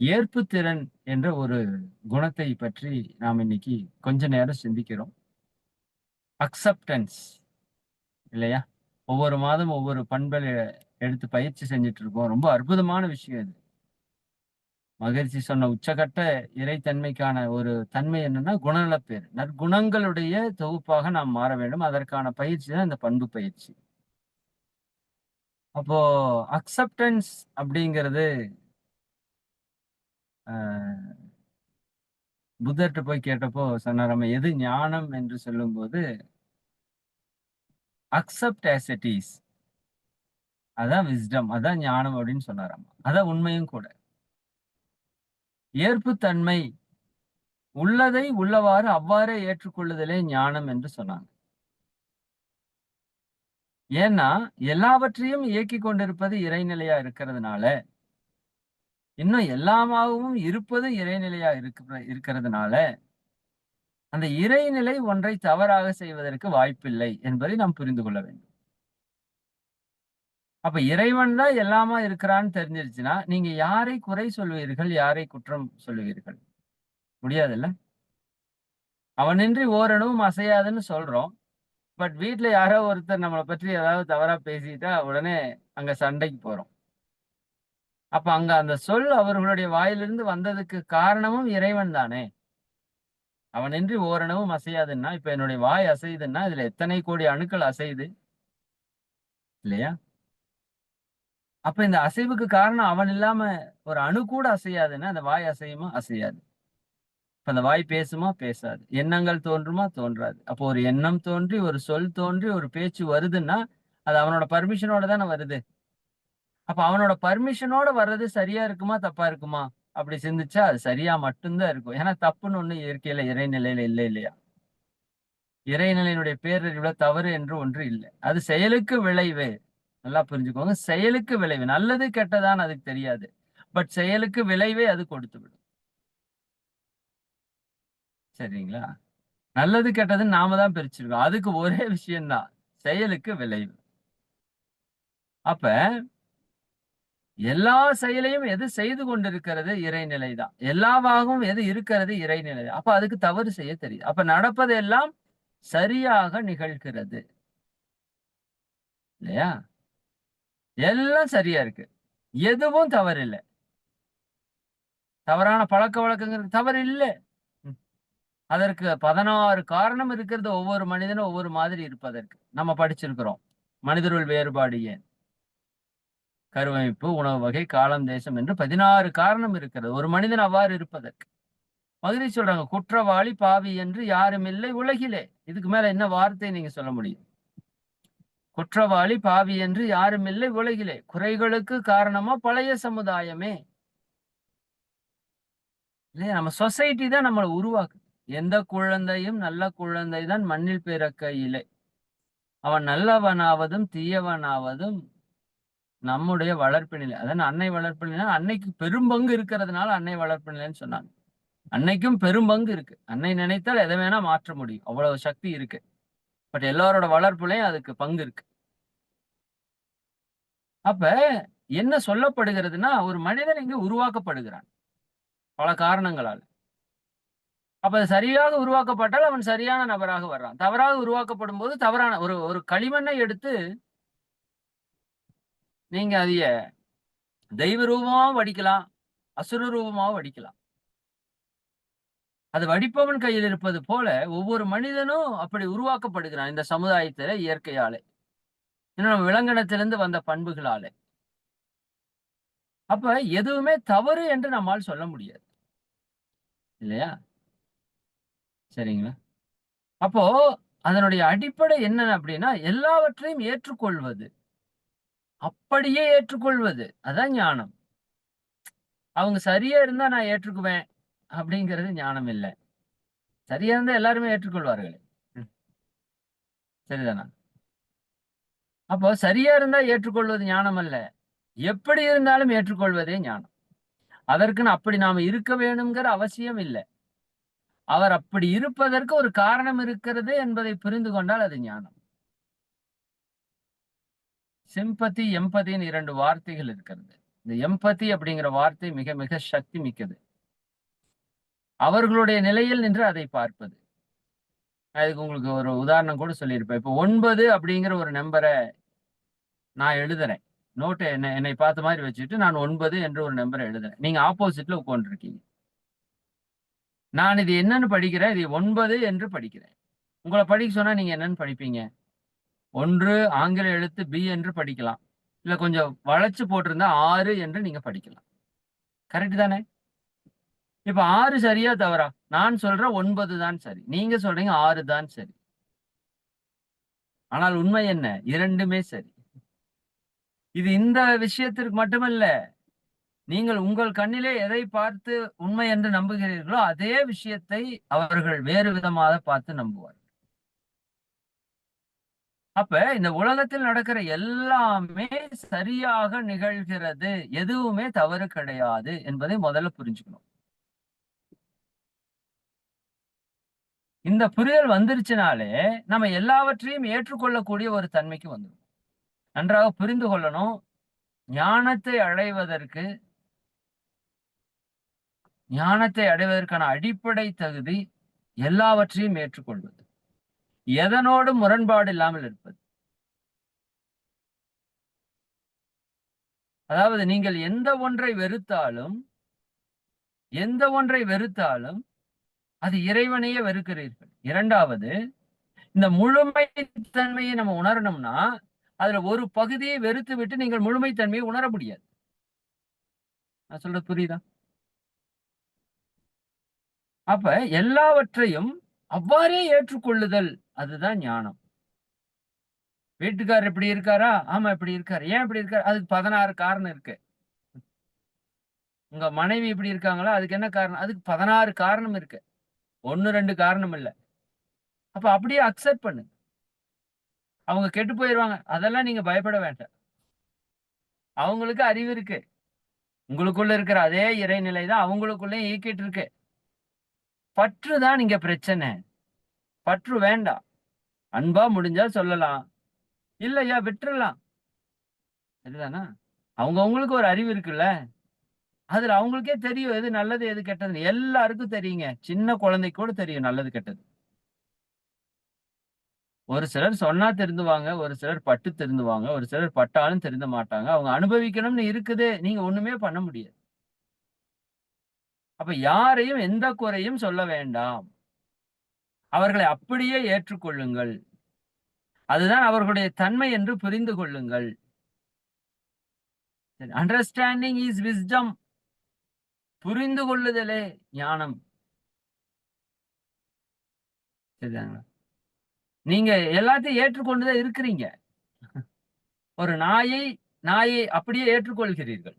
ஏற்பு திறன் என்ற ஒரு குணத்தை பற்றி நாம் இன்னைக்கு கொஞ்ச நேரம் சிந்திக்கிறோம். அக்செப்டன்ஸ் இல்லையா? ஒவ்வொரு மாதம் ஒவ்வொரு பண்பலை எடுத்து பயிற்சி செஞ்சுட்டு இருக்கோம். ரொம்ப அற்புதமான விஷயம் இது. மகிழ்ச்சி சொன்ன உச்சகட்ட இறைத்தன்மைக்கான ஒரு தன்மை என்னன்னா குணநலப்பேர் நற்குணங்களுடைய தொகுப்பாக நாம் மாற வேண்டும். அதற்கான பயிற்சி தான் இந்த பண்பு பயிற்சி. அப்போ அக்செப்டன்ஸ் அப்படிங்கிறது புத்தர்கிட்ட போய் கேட்டப்போ சொன்னாராம எது ஞானம் என்று சொல்லும்போது அக்செப்ட் ஆஸ் இட் இஸ் அதான் விஸ்டம் அதான் ஞானம் அப்படின்னு சொன்னாராம் அதான் உண்மையும் கூட. ஏற்புத்தன்மை உள்ளதை உள்ளவாறு அவ்வாறே ஏற்றுக்கொள்ளுதலே ஞானம் என்று சொன்னாங்க. ஏன்னா எல்லாவற்றையும் இயக்கி கொண்டிருப்பது இறைநிலையா இருக்கிறதுனால இன்னும் எல்லாமாகவும் இருப்பது இறைநிலையா இருக்க இருக்கிறதுனால அந்த இறைநிலை ஒன்றை தவறாக செய்வதற்கு வாய்ப்பில்லை என்பதை நாம் புரிந்து கொள்ள வேண்டும். அப்ப இறைவன் தான் எல்லாமா இருக்கிறான்னு தெரிஞ்சிருச்சுன்னா நீங்க யாரை குறை சொல்வீர்கள் யாரை குற்றம் சொல்லுவீர்கள் முடியாதுல்ல? அவனின்றி ஓரணுவும் அசையாதுன்னு சொல்றோம். பட் வீட்டுல யாரோ ஒருத்தர் நம்மளை பற்றி ஏதாவது தவறா பேசிட்டா உடனே அங்க சண்டைக்கு போறோம். அப்ப அங்க அந்த சொல் அவர்களுடைய வாயிலிருந்து வந்ததுக்கு காரணமும் இறைவன் தானே. அவனின்றி ஓரணவும் அசையாதுன்னா இப்ப என்னுடைய வாய் அசையுதுன்னா இதுல எத்தனை கோடி அணுக்கள் அசையுது? இல்லையா? அப்ப இந்த அசைவுக்கு காரணம் அவன் இல்லாம ஒரு அணு கூட அசையாதுன்னா அந்த வாய் அசையுமா? அசையாது. இப்ப அந்த வாய் பேசுமா? பேசாது. எண்ணங்கள் தோன்றுமா? தோன்றாது. அப்போ ஒரு எண்ணம் தோன்றி ஒரு சொல் தோன்றி ஒரு பேச்சு வருதுன்னா அது அவனோட பர்மிஷனோட தானே வருது. அப்ப அவனோட பர்மிஷனோட வர்றது சரியா இருக்குமா தப்பா இருக்குமா? அப்படி சிந்திச்சா அது சரியா மட்டும்தான் இருக்கும். ஏன்னா தப்புன்னு ஒண்ணு இயற்கையில இறைநிலையில இல்லை இல்லையா? இறைநிலையினுடைய பேரறிவுல தவறு என்று ஒன்று இல்லை. அது செயலுக்கு விளைவு. நல்லா புரிஞ்சுக்கோங்க. செயலுக்கு விளைவு. நல்லது கெட்டதான்னு அதுக்கு தெரியாது. பட் செயலுக்கு விளைவே அது கொடுத்து விடும். சரிங்களா? நல்லது கெட்டதுன்னு நாம தான் பிரிச்சிருக்கோம். அதுக்கு ஒரே விஷயம்தான். செயலுக்கு விளைவு. அப்ப எல்லா செயலையும் எது செய்து கொண்டிருக்கிறது இறைநிலை தான் எல்லாவாகவும் எது இருக்கிறது இறைநிலை அப்ப அதுக்கு தவறு செய்ய தெரியுது. அப்ப நடப்பதெல்லாம் சரியாக நிகழ்கிறது. இல்லையா? எல்லாம் சரியா இருக்கு. எதுவும் தவறு இல்லை தவறான பழக்க வழக்கங்கிறது தவறு இல்லை அதற்கு பதினாறு காரணம் இருக்கிறது. ஒவ்வொரு மனிதனும் ஒவ்வொரு மாதிரி இருப்பதற்கு. நம்ம படிச்சிருக்கிறோம். மனிதருள் வேறுபாடு ஏன்? கருவமைப்பு உணவு வகை காலம் தேசம் என்று பதினாறு காரணம் இருக்கிறது. ஒரு மனிதன் அவ்வாறு இருப்பதற்கு. மதுரை சொல்றாங்க குற்றவாளி பாவி என்று யாரும் இல்லை உலகிலே. இதுக்கு மேல என்ன வார்த்தை நீங்க சொல்ல முடியும்? குற்றவாளி பாவி என்று யாரும் இல்லை உலகிலே. குறைகளுக்கு காரணமா பழைய சமுதாயமே. இல்லையா? நம்ம சொசைட்டி தான் நம்மளை உருவாக்கு எந்த குழந்தையும் நல்ல குழந்தை தான் மண்ணில் பிறக்கையிலே அவன் நல்லவனாவதும் தீயவனாவதும் நம்முடைய வளர்ப்பினிலை அதான் அன்னை வளர்ப்பினிலை அன்னைக்கு பெரும்பங்கு இருக்கிறதுனால அன்னை வளர்ப்பினிலைன்னு சொன்னாங்க. அன்னைக்கும் பெரும்பங்கு இருக்கு. அன்னை நினைத்தால் எதை வேணா மாற்ற முடியும். அவ்வளவு சக்தி இருக்கு. பட் எல்லாரோட வளர்ப்புலையும் அதுக்கு பங்கு இருக்கு. அப்ப என்ன சொல்லப்படுகிறதுனா ஒரு மனிதன் இங்கு உருவாக்கப்படுகிறான். பல காரணங்களால். அப்ப அது சரியாக உருவாக்கப்பட்டால் அவன் சரியான நபராக வர்றான். தவறாக உருவாக்கப்படும் போது தவறான ஒரு ஒரு களிமண்ணை எடுத்து நீங்க அதைய தெய்வ ரூபமாவும் வடிக்கலாம் அசுர ரூபமாவும் வடிக்கலாம். அது வடிப்பவன் கையில் இருப்பது போல ஒவ்வொரு மனிதனும் அப்படி உருவாக்கப்படுகிறான் இந்த சமுதாயத்தில இயற்கையாலே. இன்னும் விலங்கினத்திலிருந்து வந்த பண்புகளாலே. அப்ப எதுவுமே தவறு என்று நம்மால் சொல்ல முடியாது. இல்லையா? சரிங்களா? அப்போ அதனுடைய அடிப்படை என்ன அப்படின்னா எல்லாவற்றையும் ஏற்றுக்கொள்வது. அப்படியே ஏற்றுக்கொள்வது. அதான் ஞானம். அவங்க சரியா இருந்தா நான் ஏற்றுக்குவேன் அப்படிங்கிறது ஞானம் இல்லை. சரியா இருந்தா எல்லாருமே ஏற்றுக்கொள்வார்களே. சரிதானா? அப்போ சரியா இருந்தா ஏற்றுக்கொள்வது ஞானம் அல்ல. எப்படி இருந்தாலும் ஏற்றுக்கொள்வதே ஞானம். அதற்குன்னு அப்படி நாம இருக்க வேணுங்கிற அவசியம் இல்லை. அவர் அப்படி இருப்பதற்கு ஒரு காரணம் இருக்கிறது என்பதை புரிந்து கொண்டால் அது ஞானம். சிம்பத்தி எம்பதின்னு இரண்டு வார்த்தைகள் இருக்கிறது. இந்த எம்பத்தி அப்படிங்கிற வார்த்தை மிக மிக சக்தி மிக்கது. அவர்களுடைய நிலையில் நின்று அதை பார்ப்பது. அதுக்கு உங்களுக்கு ஒரு உதாரணம் கூட சொல்லியிருப்பேன். இப்போ ஒன்பது அப்படிங்கிற ஒரு நம்பரை நான் எழுதுறேன். நோட்டை என்ன என்னை பார்த்த மாதிரி வச்சுட்டு நான் ஒன்பது என்று ஒரு நம்பரை எழுதுறேன். நீங்க ஆப்போசிட்ல உட்காந்துருக்கீங்க நான் இது என்னன்னு படிக்கிறேன். இது ஒன்பது என்று படிக்கிறேன். உங்களை படிக்க சொன்னா நீங்க என்னன்னு படிப்பீங்க? ஒன்று ஆங்கில எழுத்து பி என்று படிக்கலாம். இல்ல கொஞ்சம் வளைச்சு போட்டிருந்தா ஆறு என்று நீங்க படிக்கலாம். கரெக்ட் தானே? இப்ப ஆறு சரியா தவறா? நான் சொல்ற ஒன்பது தான் சரி. நீங்க சொல்றீங்க ஆறு தான் சரி. ஆனால் உண்மை என்ன? இரண்டுமே சரி. இது இந்த விஷயத்திற்கு மட்டுமல்ல. நீங்கள் உங்கள் கண்ணிலே எதை பார்த்து உண்மை என்று நம்புகிறீர்களோ அதே விஷயத்தை அவர்கள் வேறு விதமாக பார்த்து நம்புவார் அப்ப இந்த உலகத்தில் நடக்கிற எல்லாமே சரியாக நிகழ்கிறது. எதுவுமே தவறு கிடையாது என்பதை முதல்ல புரிஞ்சுக்கணும். இந்த புரிதல் வந்துருச்சுனாலே நம்ம எல்லாவற்றையும் ஏற்றுக்கொள்ளக்கூடிய ஒரு தன்மைக்கு வந்துடும் நன்றாக புரிந்து கொள்ளணும். ஞானத்தை அடைவதற்கு ஞானத்தை அடைவதற்கான அடிப்படை தகுதி எல்லாவற்றையும் ஏற்றுக்கொள்வது. எதனோடும் முரண்பாடு இல்லாமல் இருப்பது? அதாவது நீங்கள் எந்த ஒன்றை வெறுத்தாலும் எந்த ஒன்றை வெறுத்தாலும் அது இறைவனையே வெறுக்கிறீர்கள். இரண்டாவது இந்த முழுமை தன்மையை நம்ம உணரணும்னா அதுல ஒரு பகுதியை வெறுத்து விட்டு நீங்கள் முழுமை தன்மையை உணர முடியாது. நான் சொல்றது புரியுதா? அப்ப எல்லாவற்றையும் அவ்வாறே ஏற்றுக்கொள்ளுதல் அதுதான் ஞானம். வீட்டுக்காரர் இப்படி இருக்காரா? ஆமா இப்படி இருக்காரு. ஏன் இப்படி இருக்காரு? அதுக்கு பதினாறு காரணம் இருக்கு. உங்க மனைவி இப்படி இருக்காங்களா? அதுக்கு என்ன காரணம்? அதுக்கு பதினாறு காரணம் இருக்கு. ஒன்னு ரெண்டு காரணம் இல்ல. அப்ப அப்படியே அக்செப்ட் பண்ணு. அவங்க கெட்டு போயிடுவாங்க அதெல்லாம் நீங்க பயப்பட வேண்டாம். அவங்களுக்கு அறிவு இருக்கு. உங்களுக்குள்ள இருக்கிற அதே இறைநிலை தான் அவங்களுக்குள்ளேயும் இயக்கிட்டு இருக்கு. பற்று தான் இங்க பிரச்சனை. பற்று வேண்டாம். அன்பா முடிஞ்சா சொல்லலாம். இல்லையா விட்டுறலாம். சரிதானா? அவங்க அவங்களுக்கு ஒரு அறிவு இருக்குல்ல? அதுல அவங்களுக்கே தெரியும் எது நல்லது எது கெட்டது எல்லாருக்கும் தெரியுங்க. சின்ன குழந்தைக்கு கூட தெரியும் நல்லது கெட்டது. ஒரு சிலர் சொன்னா திருந்துவாங்க ஒரு சிலர் பட்டு திருந்துவாங்க ஒரு சிலர் பட்டாலும் திருந்த மாட்டாங்க. அவங்க அனுபவிக்கணும்னு இருக்குது. நீங்க ஒண்ணுமே பண்ண முடியாது. அப்ப யாரையும் எந்த குறையும் சொல்ல வேண்டாம். அவர்களை அப்படியே ஏற்றுக்கொள்ளுங்கள். அதுதான் அவர்களுடைய தன்மை என்று புரிந்து கொள்ளுங்கள். அண்டர்ஸ்டாண்டிங் இஸ் விஸ்டம் புரிந்து கொள்ளுதலே ஞானம். சரிதாங்களா? நீங்க எல்லாத்தையும் ஏற்றுக்கொண்டுதான் இருக்கிறீங்க. ஒரு நாயை நாயை அப்படியே ஏற்றுக்கொள்கிறீர்கள்.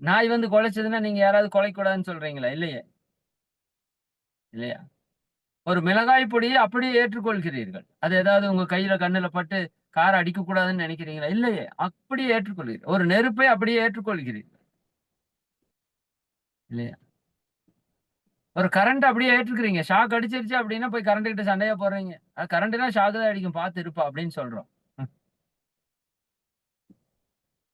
நாய் வந்து குலைச்சதுன்னா நீங்க யாராவது கொலைக்கூடாதுன்னு சொல்றீங்களா? இல்லையே. இல்லையா? ஒரு மிளகாய் பொடியை அப்படியே ஏற்றுக்கொள்கிறீர்கள். அது ஏதாவது உங்க கையில கண்ணுல பட்டு காரை அடிக்க கூடாதுன்னு நினைக்கிறீங்களா? இல்லையே. அப்படியே ஏற்றுக்கொள்கிறீர்கள். ஒரு நெருப்பை அப்படியே ஏற்றுக்கொள்கிறீர்கள். இல்லையா? ஒரு கரண்ட் அப்படியே ஏற்றுக்கிறீங்க. ஷாக் அடிச்சிருச்சு அப்படின்னா போய் கரண்ட் கிட்ட சண்டையா போடுறீங்க. அது கரண்ட்னா ஷாக் தான் அடிக்கும். பார்த்து இருப்பா அப்படின்னு சொல்றோம்.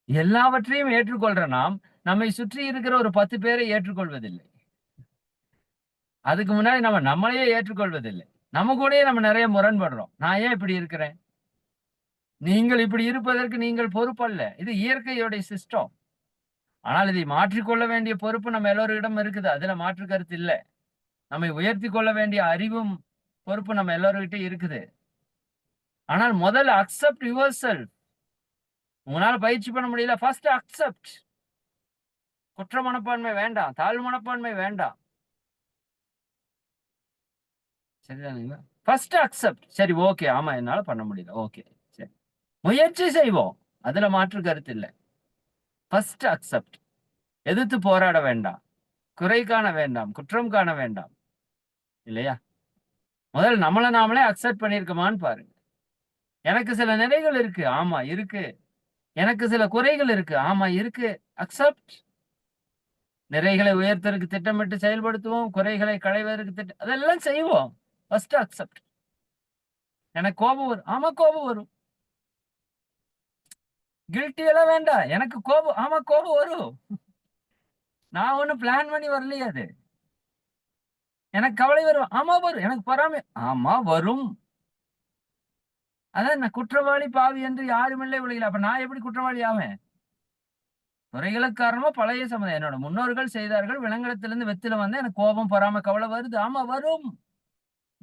எல்லாவற்றையும் ஏற்றுக்கொள்ற நாம் நம்மை சுற்றி இருக்கிற ஒரு பத்து பேரை ஏற்றுக்கொள்வதில்லை. அதுக்கு முன்னாடி நம்ம நம்மளையே ஏற்றுக்கொள்வதில்லை. நம்ம கூடயே நம்ம நிறைய முரண்படுறோம். நான் ஏன் இப்படி இருக்கிறேன்? நீங்கள் இப்படி இருப்பதற்கு நீங்கள் பொறுப்பல்ல. இது இயற்கையோடைய சிஸ்டம் ஆனால் இதை மாற்றிக்கொள்ள வேண்டிய பொறுப்பு நம்ம எல்லோரிடம் இருக்குது. அதுல மாற்று கருத்து இல்லை. நம்மை உயர்த்தி கொள்ள வேண்டிய அறிவும் பொறுப்பு நம்ம எல்லோருக்கிட்டே இருக்குது. ஆனால் முதல்ல அக்செப்ட் யுவர் செல்ஃப் உங்களால பயிற்சி பண்ண முடியல. ஃபர்ஸ்ட் அக்செப்ட் குற்ற மனப்பான்மை வேண்டாம். தாழ்வு மனப்பான்மை வேண்டாம். சரிதானுங்களா ஃபர்ஸ்ட் அக்செப்ட் சரி ஓகே ஆமா என்னால பண்ண முடியல. ஓகே சரி. முயற்சி செய்வோம். அதுல மாற்று கருத்து இல்லை. ஃபர்ஸ்ட் அக்செப்ட் எதிர்த்து போராட வேண்டாம். குறை காண வேண்டாம். குற்றம் காண வேண்டாம். இல்லையா? முதல்ல நம்மளை நாமளே அக்செப்ட் பண்ணியிருக்கோமான்னு பாருங்க. எனக்கு சில நிறைகள் இருக்கு. ஆமா இருக்கு. எனக்கு சில குறைகள் இருக்கு. ஆமா இருக்கு. அக்செப்ட் நிறைகளை உயர்த்தருக்கு திட்டமிட்டு செயல்படுத்துவோம். குறைகளை களைவதற்கு திட்டம் அதெல்லாம் செய்வோம். ஃபர்ஸ்ட் அக்செப்ட் எனக்கு கோபம் வரும். ஆமா கோபம் வரும். கில்ட்டி எல்லாம் வேண்டாம். எனக்கு கோபம் ஆமா கோபம் வரும். நான் ஒண்ணும் பிளான் பண்ணி வரலையே அது. எனக்கு கவலை வரும். ஆமா வரும். எனக்கு பொறாமை ஆமா வரும். அதான் நான் குற்றவாளி பாவி என்று யாருமில்லை உலகில். அப்ப நான் எப்படி குற்றவாளி ஆவேன்? துறைகளுக்கு காரணமா பழைய சமுதாயம். என்னோட முன்னோர்கள் செய்தார்கள் விலங்கிடத்திலிருந்து வெத்தில வந்து எனக்கு கோபம் பொறாமை கவலை வருது. ஆமா வரும்.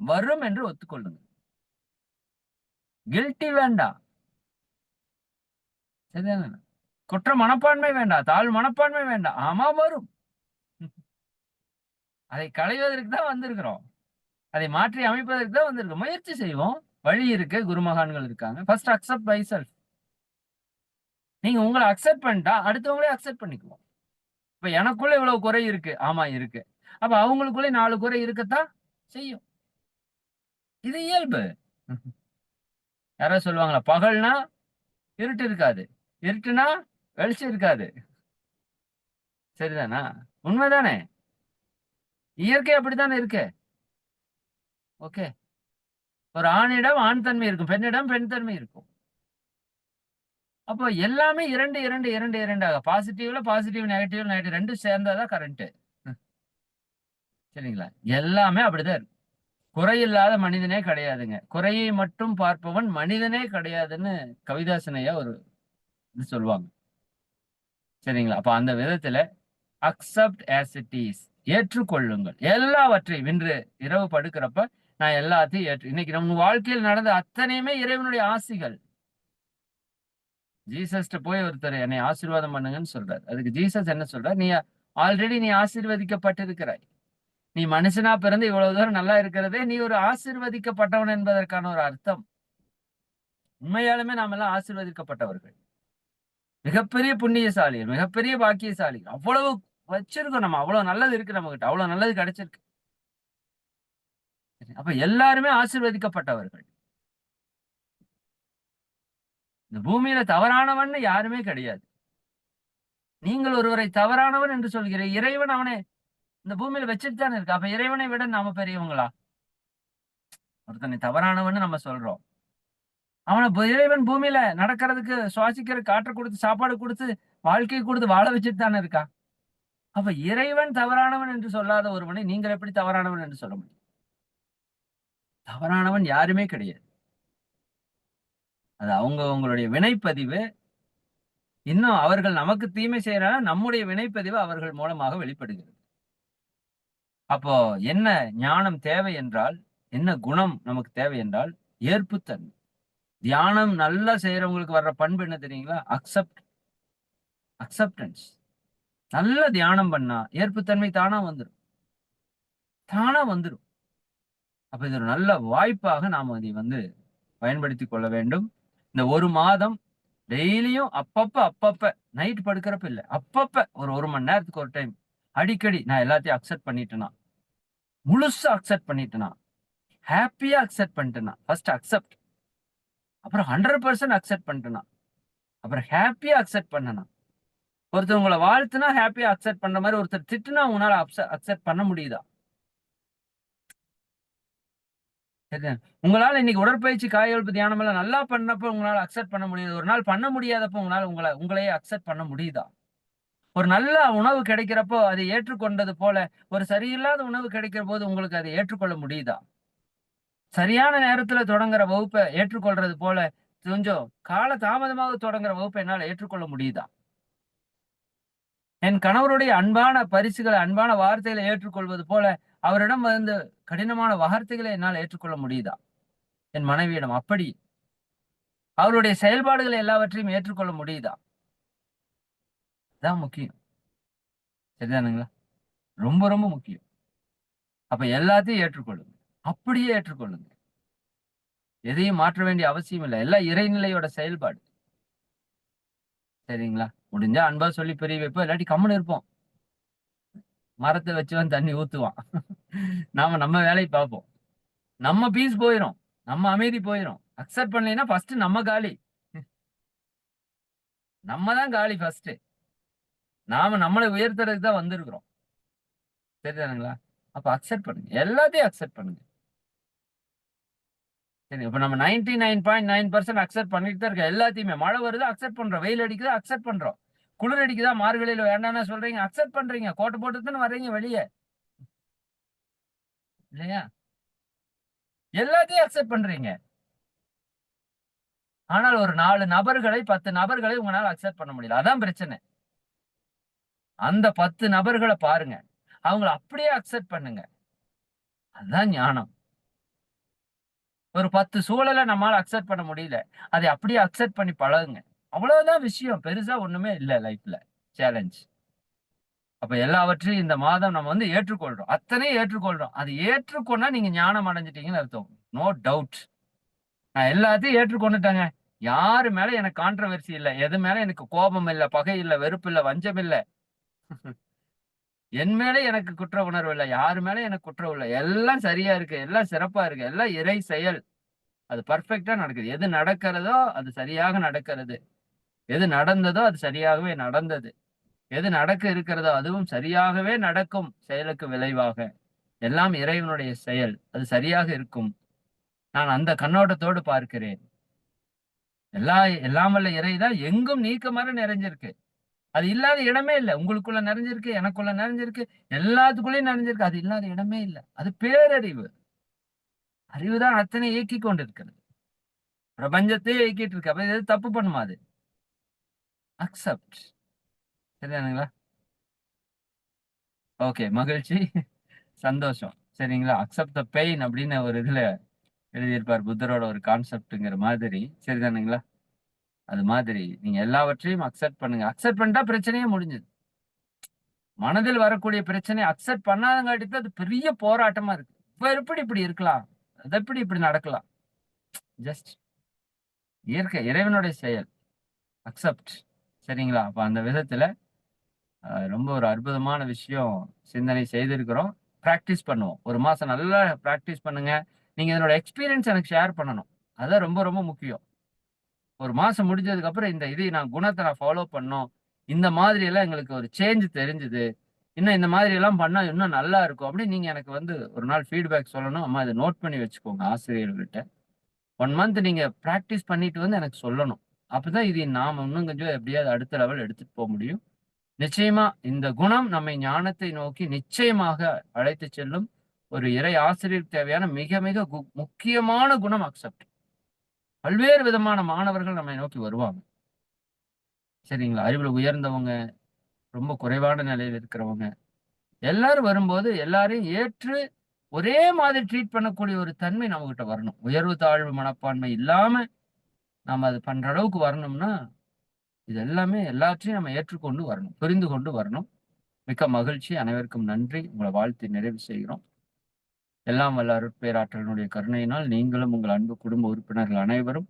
வரும் என்று ஒத்துக்கொள்ளுங்க கில்ட்டி வேண்டாம் சரிதான? குற்ற மனப்பான்மை வேண்டாம் தாழ் மனப்பான்மை வேண்டாம் ஆமா வரும். அதை களைவதற்கு தான் வந்திருக்கிறோம். அதை மாற்றி அமைப்பதற்கு தான் வந்திருக்கோம் முயற்சி செய்வோம். வழி இருக்கு குருமகான்கள் இருக்காங்க. ஃபர்ஸ்ட் அக்செப்ட் பை செல்ஃப் நீங்க உங்களை அக்செப்ட் பண்ணிட்டா அடுத்தவங்களே அக்செப்ட் பண்ணிக்குவோம். இப்ப எனக்குள்ள இவ்வளவு குறை இருக்கு. ஆமா இருக்கு. அப்ப அவங்களுக்குள்ளே நாலு குறை இருக்கத்தான் செய்யும். இது இயல்பு. யாராவது சொல்லுவாங்களா பகல்னா இருட்டு இருக்காது. இருட்டுனா வெளிச்சம் இருக்காது. சரிதானா? உண்மைதானே? இயற்கை அப்படித்தானே இருக்கு. ஓகே ஒரு ஆணிடம் ஆண் தன்மை இருக்கும் பெண்ணிடம் பெண் தன்மை இருக்கும். அப்போ எல்லாமே இரண்டு இரண்டு இரண்டு இரண்டாக பாசிட்டிவ்ல பாசிட்டிவ் நெகட்டிவ் நெகட்டிவ் ரெண்டும் சேர்ந்தாதான் கரண்ட் சரிங்களா? எல்லாமே அப்படிதான் இருக்கும். குறையில்லாத மனிதனே கிடையாதுங்க. குறையை மட்டும் பார்ப்பவன் மனிதனே கிடையாதுன்னு கவிதாசனையா ஒரு இது சொல்லுவாங்க. சரிங்களா? அப்ப அந்த விதத்துல அக்செப்ட் ஆஸ் இட் ஏற்றுக்கொள்ளுங்கள். எல்லாவற்றையும் இன்று இரவு படுக்கிறப்ப நான் எல்லாத்தையும் ஏற்று இன்னைக்கு நம்ம வாழ்க்கையில் நடந்த அத்தனையுமே இறைவனுடைய ஆசிகள். ஜீசஸ்ட போய் ஒருத்தர் என்னை ஆசீர்வாதம் பண்ணுங்கன்னு சொல்றாரு. அதுக்கு ஜீசஸ் என்ன சொல்றார்? நீ ஆல்ரெடி நீ ஆசீர்வதிக்கப்பட்டிருக்கிறாய். நீ மனுஷனா பிறந்து இவ்வளவு தூரம் நல்லா இருக்கிறதே நீ ஒரு ஆசீர்வதிக்கப்பட்டவன் என்பதற்கான ஒரு அர்த்தம். உண்மையாலுமே நாம எல்லாம் ஆசீர்வதிக்கப்பட்டவர்கள். மிகப்பெரிய புண்ணியசாலிகள் மிகப்பெரிய பாக்கியசாலிகள். அவ்வளவு வச்சிருக்கோம் நம்ம அவ்வளவு நல்லது இருக்கு நம்ம கிட்ட அவ்வளவு நல்லது கிடைச்சிருக்கு. அப்ப எல்லாருமே ஆசிர்வதிக்கப்பட்டவர்கள். இந்த பூமியில தவறானவன் யாருமே கிடையாது. நீங்கள் ஒருவரை தவறானவன் என்று சொல்கிற இறைவன் அவனை இந்த பூமியில வச்சுட்டு தானே இருக்கு அப்ப இறைவனை விட நாம பெரியவங்களா? ஒருத்தனை தவறானவன் நம்ம சொல்றோம். அவனை இறைவன் பூமியில நடக்கிறதுக்கு சுவாசிக்கிற காற்று கொடுத்து சாப்பாடு கொடுத்து வாழ்க்கை கொடுத்து வாழ வச்சுட்டு தானே இருக்கா அப்ப இறைவன் தவறானவன் என்று சொல்லாத ஒருவனை நீங்கள் எப்படி தவறானவன் என்று சொல்ல முடியும்? தவறானவன் யாருமே கிடையாது. அது அவங்க அவங்களுடைய வினைப்பதிவு இன்னும் அவர்கள் நமக்கு தீமை செய்யறாங்க நம்முடைய வினைப்பதிவு அவர்கள் மூலமாக வெளிப்படுகிறது. அப்போ என்ன ஞானம் தேவை என்றால் என்ன குணம் நமக்கு தேவை என்றால் ஏற்புத்தன்மை. தியானம் நல்லா செய்யறவங்களுக்கு வர்ற பண்பு என்ன தெரியுங்களா? அக்செப்ட் அக்செப்டன்ஸ் நல்ல தியானம் பண்ணா ஏற்புத்தன்மை தானா வந்துடும் தானா வந்துடும் அப்ப இது ஒரு நல்ல வாய்ப்பாக நாம் அதை வந்து பயன்படுத்தி கொள்ள வேண்டும். இந்த ஒரு மாதம் டெய்லியும் அப்பப்ப அப்பப்ப நைட் படுக்கிறப்ப இல்லை அப்பப்ப ஒரு ஒரு மணி நேரத்துக்கு ஒரு டைம் அடிக்கடி நான் எல்லாத்தையும் அக்செப்ட் பண்ணிட்டேனா? முழுசா அக்செப்ட் பண்ணிட்டேனா? ஹாப்பியா அக்செப்ட் பண்ணிட்டேனா? ஃபர்ஸ்ட் அக்செப்ட் அப்புறம் ஹண்ட்ரட் பர்சன்ட் அக்செப்ட் பண்ணிட்டேனா? அப்புறம் ஹாப்பியா அக்செப்ட் பண்ணனா? ஒருத்தர் உங்களை வாழ்த்துனா ஹாப்பியா அக்செப்ட் பண்ற மாதிரி ஒருத்தர் திட்டுனா உங்களால அக்செப்ட் பண்ண முடியுதா? உங்களால இன்னைக்கு உடற்பயிற்சி காயொழுப்பு தியானம் எல்லாம் நல்லா பண்ணப்ப உங்களால அக்செப்ட் பண்ண முடியுது. ஒரு நாள் பண்ண முடியாதப்போ உங்களால உங்களை உங்களையே அக்செப்ட் பண்ண முடியுதா? ஒரு நல்ல உணவு கிடைக்கிறப்போ அதை ஏற்றுக்கொண்டது போல ஒரு சரியில்லாத உணவு கிடைக்கிற போது உங்களுக்கு அதை ஏற்றுக்கொள்ள முடியுதா? சரியான நேரத்துல தொடங்குற வகுப்பை ஏற்றுக்கொள்றது போல கொஞ்சம் கால தாமதமாக தொடங்குற வகுப்பை என்னால் ஏற்றுக்கொள்ள முடியுதா? என் கணவருடைய அன்பான பரிசுகளை அன்பான வார்த்தைகளை ஏற்றுக்கொள்வது போல அவரிடம் வந்து கடினமான வார்த்தைகளை என்னால் ஏற்றுக்கொள்ள முடியுதா? என் மனைவியிடம் அப்படி. அவருடைய செயல்பாடுகளை எல்லாவற்றையும் ஏற்றுக்கொள்ள முடியுதா? தான் முக்கியம். சரிதானுங்களா? ரொம்ப ரொம்ப முக்கியம். அப்ப எல்லாத்தையும் ஏற்றுக்கொள்ளுங்க அப்படியே ஏற்றுக்கொள்ளுங்க எதையும் மாற்ற வேண்டிய அவசியம் இல்லை. எல்லாம் இறைநிலையோட செயல்பாடு. சரிங்களா? முடிஞ்சா அன்பா சொல்லி பெரிய வைப்போம். இல்லாட்டி கம்முன்னு இருப்போம். மரத்தை வச்சுவன் தண்ணி ஊத்துவான். நாம நம்ம வேலையை பார்ப்போம். நம்ம பீஸ் போயிடும் நம்ம அமைதி போயிடும் அக்செப்ட் பண்ணலைன்னா ஃபர்ஸ்ட் நம்ம காலி. நம்ம தான் காலி ஃபர்ஸ்ட் நாம நம்மளை உயர்த்துறதுக்கு தான் வந்திருக்கிறோம். சரிதானுங்களா அப்ப அக்செப்ட் பண்ணுங்க. எல்லாத்தையும் அக்செப்ட் பண்ணுங்க. சரி இப்ப நம்ம ninety nine point nine percent accept பண்ணிட்டு தான் இருக்க எல்லாத்தையுமே. மழை வருது? அக்செப்ட் பண்றோம். வெயில் அடிக்குது? அக்செப்ட் பண்றோம். குளிர் அடிக்குதா? மார்கழியில வேண்டாம்னா சொல்றீங்க. அக்செப்ட் பண்றீங்க. கோட்டை போட்டு தானே வர்றீங்க வெளியே. இல்லையா? எல்லாத்தையும் அக்செப்ட் பண்றீங்க. ஆனால் ஒரு நாலு நபர்களை பத்து நபர்களை உங்களால அக்செப்ட் பண்ண முடியல. அதான் பிரச்சனை. அந்த பத்து நபர்களை பாருங்க. அவங்கள அப்படியே அக்செப்ட் பண்ணுங்க. அதுதான் ஞானம். ஒரு பத்து சூழலை நம்மளால அக்செப்ட் பண்ண முடியல. அதை அப்படியே அக்செப்ட் பண்ணி பழகுங்க. அவ்வளவுதான் விஷயம். பெருசா ஒண்ணுமே இல்லை லைஃப்ல சேலஞ்ச் அப்ப எல்லாவற்றையும் இந்த மாதம் நம்ம வந்து ஏற்றுக்கொள்றோம். அத்தனையும் ஏற்றுக்கொள்றோம். அது ஏற்றுக்கொண்டா நீங்க ஞானம் அடைஞ்சிட்டீங்கன்னு அர்த்தம். நோ டவுட் நான் எல்லாத்தையும் ஏற்றுக்கொண்டுட்டேங்க. யாரு மேல எனக்கு கான்ட்ரவர்சி இல்லை எது மேல எனக்கு கோபம் இல்லை பகை இல்லை வெறுப்பு இல்லை வஞ்சம் இல்லை. என் மேல எனக்கு குற்ற உணர்வு இல்லை யாரு மேல எனக்கு குற்றம் இல்லை. எல்லாம் சரியா இருக்கு எல்லாம் சிறப்பா இருக்கு எல்லாம் இறை செயல். அது பர்ஃபெக்டா நடக்குது. எது நடக்கிறதோ அது சரியாக நடக்கிறது. எது நடந்ததோ அது சரியாகவே நடந்தது. எது நடக்க இருக்கிறதோ அதுவும் சரியாகவே நடக்கும் செயலுக்கு விளைவாக. எல்லாம் இறைவனுடைய செயல் அது சரியாக இருக்கும். நான் அந்த கண்ணோட்டத்தோடு பார்க்கிறேன். எல்லா எல்லாம் வல்ல இறைதான் எங்கும் நீக்கமர நிறைஞ்சிருக்கு. அது இல்லாத இடமே இல்லை. உங்களுக்குள்ள நிறைஞ்சிருக்கு எனக்குள்ள நிறைஞ்சிருக்கு எல்லாத்துக்குள்ளேயும் நிறைஞ்சிருக்கு. அது இல்லாத இடமே இல்லை. அது பேரறிவு. அறிவுதான் அத்தனை இயக்கி கொண்டிருக்கிறது. பிரபஞ்சத்தையே இயக்கிட்டு இருக்கு. அப்ப எது? தப்பு பண்ணுமா அது? அக்செப்ட் சரிதானுங்களா? ஓகே மகிழ்ச்சி. சந்தோஷம். சரிங்களா? அக்செப்ட் த பெயின் அப்படின்னு ஒரு இதுல எழுதியிருப்பார் புத்தரோட ஒரு கான்செப்ட்ங்கிற மாதிரி. சரிதானுங்களா? அது மாதிரி. நீங்க எல்லாவற்றையும் அக்செப்ட் பண்ணுங்க. அக்செப்ட் பண்ணிட்டா பிரச்சனையே முடிஞ்சது. மனதில் வரக்கூடிய பிரச்சனையை அக்செப்ட் பண்ணாதங்காட்டி தான் அது பெரிய போராட்டமா இருக்கு. இப்ப எப்படி இப்படி இருக்கலாம்? அது எப்படி இப்படி நடக்கலாம்? ஜஸ்ட் இயற்கை இறைவனுடைய செயல். அக்செப்ட் சரிங்களா? அப்ப அந்த விதத்துல ரொம்ப ஒரு அற்புதமான விஷயம் சிந்தனை செய்திருக்கிறோம். ப்ராக்டிஸ் பண்ணுவோம். ஒரு மாதம் நல்லா ப்ராக்டிஸ் பண்ணுங்க. நீங்கள் இதனோட எக்ஸ்பீரியன்ஸ் எனக்கு ஷேர் பண்ணணும். அதுதான் ரொம்ப ரொம்ப முக்கியம். ஒரு மாதம் முடிஞ்சதுக்கப்புறம் இந்த இது நான் குணத்தை நான் ஃபாலோ பண்ணோம். இந்த மாதிரி எல்லாம் எங்களுக்கு ஒரு சேஞ்ச் தெரிஞ்சுது. இன்னும் இந்த மாதிரி எல்லாம் பண்ணால் இன்னும் நல்லா இருக்கும். அப்படின்னு நீங்கள் எனக்கு வந்து ஒரு நாள் ஃபீட்பேக் சொல்லணும். அம்மா இதை நோட் பண்ணி வச்சுக்கோங்க ஆசிரியர்கள்ட்ட ஒன் மந்த் நீங்கள் ப்ராக்டிஸ் பண்ணிட்டு வந்து எனக்கு சொல்லணும். அப்போ தான் இது நாம் இன்னும் கொஞ்சம் எப்படியாவது அடுத்த லெவல் எடுத்துகிட்டு போக முடியும். நிச்சயமா இந்த குணம் நம்மை ஞானத்தை நோக்கி நிச்சயமாக அழைத்து செல்லும் ஒரு இறை ஆசிரியருக்கு தேவையான மிக மிக முக்கியமான குணம் அக்செப்ட் பல்வேறு விதமான மாணவர்கள் நம்மை நோக்கி வருவாங்க. சரிங்களா? அறிவுல உயர்ந்தவங்க ரொம்ப குறைவான நிலையில் இருக்கிறவங்க. எல்லாரும் வரும்போது எல்லாரையும் ஏற்று ஒரே மாதிரி ட்ரீட் பண்ணக்கூடிய ஒரு தன்மை நம்ம கிட்ட வரணும். உயர்வு தாழ்வு மனப்பான்மை இல்லாம நம்ம அது பண்ற அளவுக்கு வரணும்னா இது எல்லாமே எல்லாத்தையும் நம்ம ஏற்றுக்கொண்டு வரணும் புரிந்து கொண்டு வரணும். மிக்க மகிழ்ச்சி. அனைவருக்கும் நன்றி. உங்களை வாழ்த்து நிறைவு செய்கிறோம். எல்லாம் வல்ல அருட்பேராற்றலினுடைய கருணையினால் நீங்களும் உங்கள் அன்பு குடும்ப உறுப்பினர்கள் அனைவரும்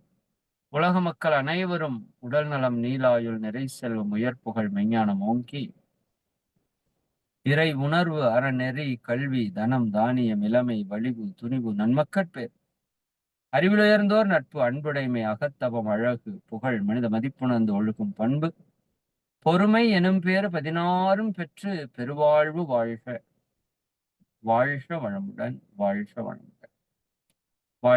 உலக மக்கள் அனைவரும் உடல் நலம் நீலாயுள் நிறை செல்வம் உயர்ப்புகள் மெஞ்ஞானம் ஓங்கி இறை உணர்வு அறநெறி கல்வி தனம் தானியம் இளமை வலிவு துணிவு நன்மக்கட்பேர் அறிவிலுயர்ந்தோர் நட்பு அன்புடைமை அகத்தபம் அழகு புகழ் மனித மதிப்புணர்ந்து ஒழுகும் பண்பு பொறுமை எனும் பேர் பதினாறும் பெற்று பெருவாழ்வு வாழ்க வாழ்க வளமுடன் வாழ்க வளமுடன்.